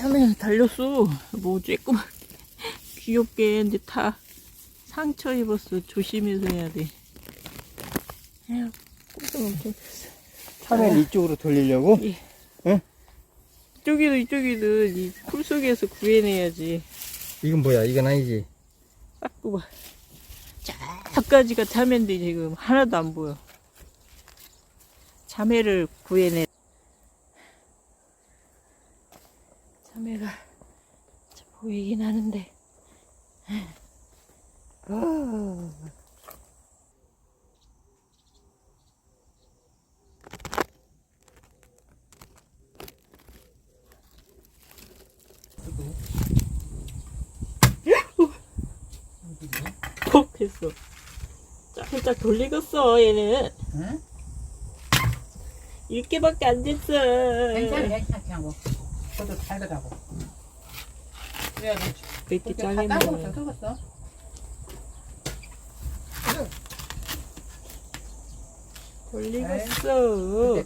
참외 달렸어. 뭐 쬐끄만 귀엽게 근데 다 상처 입었어. 조심해서 해야 돼. 에휴, 꼼짝 엄청 폈어. 참외를 이쪽으로 돌리려고? 예. 응? 이쪽이도 이쪽이도 이풀 속에서 구해내야지. 이건 뭐야? 이건 아니지. 딱 뽑아. 저까지가 참외인데 지금 하나도 안 보여. 참외를 구해내. 참 보이긴 하는데. 아. 퍽 했어. 살짝 돌리겠어, 얘는. 응? 일개밖에 안 됐어. 괜찮아, 괜찮게 하고. 그것도 달더라고. 그래야지. 이렇게 그렇게 짜게 따고 먹어. 썩었어. 돌리겠어.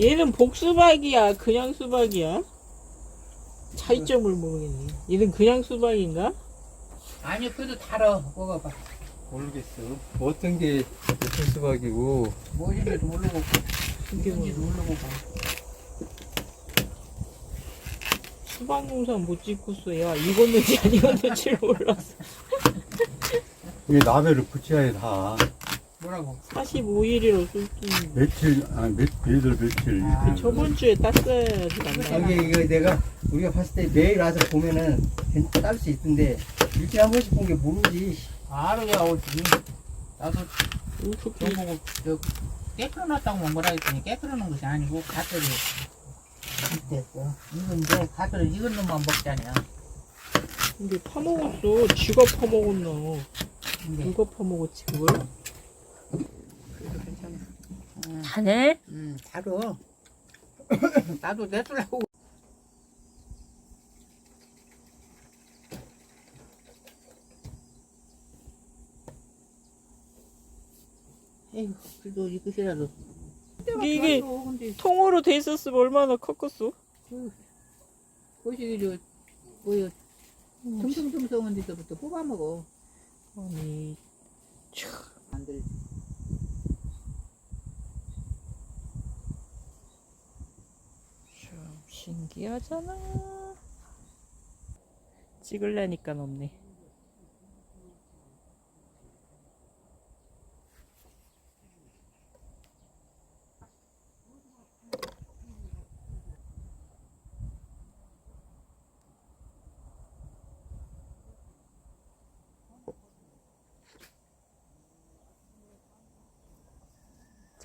얘는 복수박이야, 그냥 수박이야? 차이점을 모르겠네. 얘는 그냥 수박인가? 아니, 그래도 달어. 먹어봐. 모르겠어. 어떤 게 무슨 수박이고. 뭐인지도 모르고, 이게 뭔지도 뭐 모르고. 수박 영상 못 찍었어. 야, 익었는지 안 익었는지 몰랐어. 이게 나베를 붙여야 다. 뭐라고? 45일이라고 쓸지. 며칠, 아, 몇, 몇월 며칠. 아, 이렇게. 저번 주에 땄어야지, 맞나? 여기 이거 내가 우리가 봤을 때 매일 와서 보면은 딸 수 있던데 일주일에 한 번씩 본 게 모르지. 알아야 오지. 나도 어떻게 저보고, 저, 깨끗해놨다고 뭐라 했더니 깨끗해놓은 것이 아니고, 가들이. 이때어 이건 이제 가들을 익은 놈만 먹잖아. 근데 파먹었어. 쥐가 파먹었나. 근데, 누가 파먹었지, 그걸? 그래도 괜찮아. 응, 다네? 응, 달어. 나도 내주려고. 에휴, 그래도 이것이라도. 근데 이게 좋았어, 근데 통으로 돼 있었으면 얼마나 컸겠어? 거시기 저 뭐야 둥둥둥성한 데서부터 뽑아 먹어. 아니, 참. 만들. 참 신기하잖아. 찍을래니까 없네.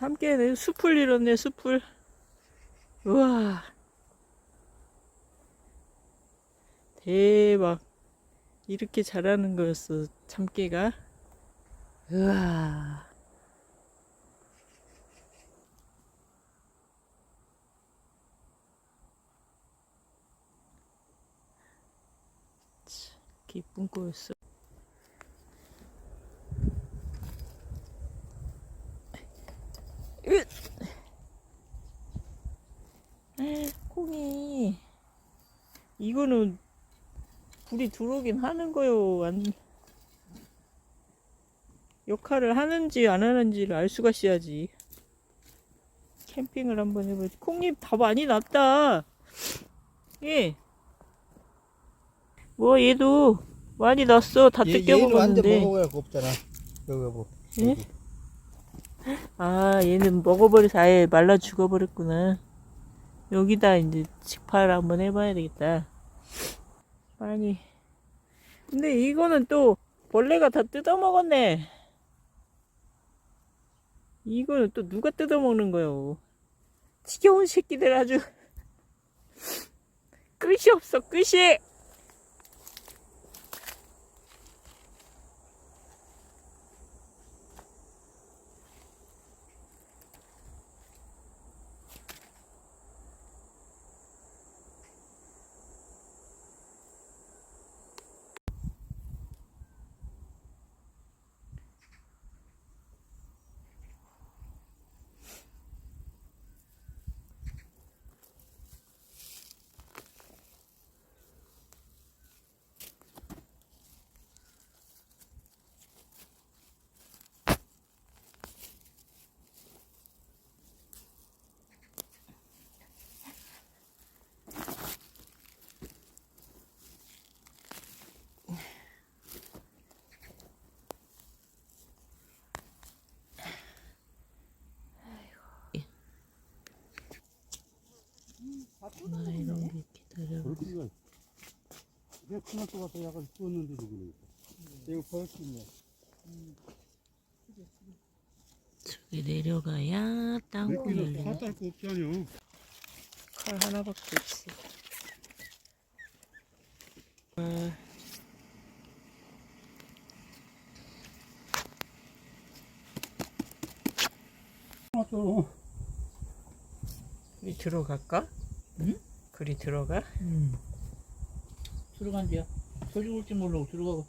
참깨는 숲을 잃었네, 숲을. 우와. 대박. 이렇게 자라는 거였어, 참깨가. 우와. 참, 기쁜 거였어. 으! 콩이 이거는 불이 들어오긴 하는 거요. 안 역할을 하는지 안 하는지를 알 수가 있어야지. 캠핑을 한번 해보지. 콩잎 다 많이 났다. 예. 뭐 얘도 많이 났어. 다 뜯겨 먹었는데. 먹어야 없잖아. 여기 뭐. 예? 여기. 아, 얘는 먹어버려서 아예 말라 죽어버렸구나. 여기다 이제 직파를 한번 해봐야 되겠다. 많이. 근데 이거는 또 벌레가 다 뜯어먹었네. 이거는 또 누가 뜯어먹는 거요? 지겨운 새끼들 아주. 끝이 없어, 끝이! 나이롱 기다려. 그렇게 내가 큰일 것 같아 약간 쏘는데도 그러니까 이거 벌수 있네 저기 내려가야 열리네. 사딸 거 없잖여 칼 하나밖에 없어. 아, 맞죠 그리 들어갈까? 응? 그리 들어가? 음. 들어간대요. 저기 올지 모르고 들어가고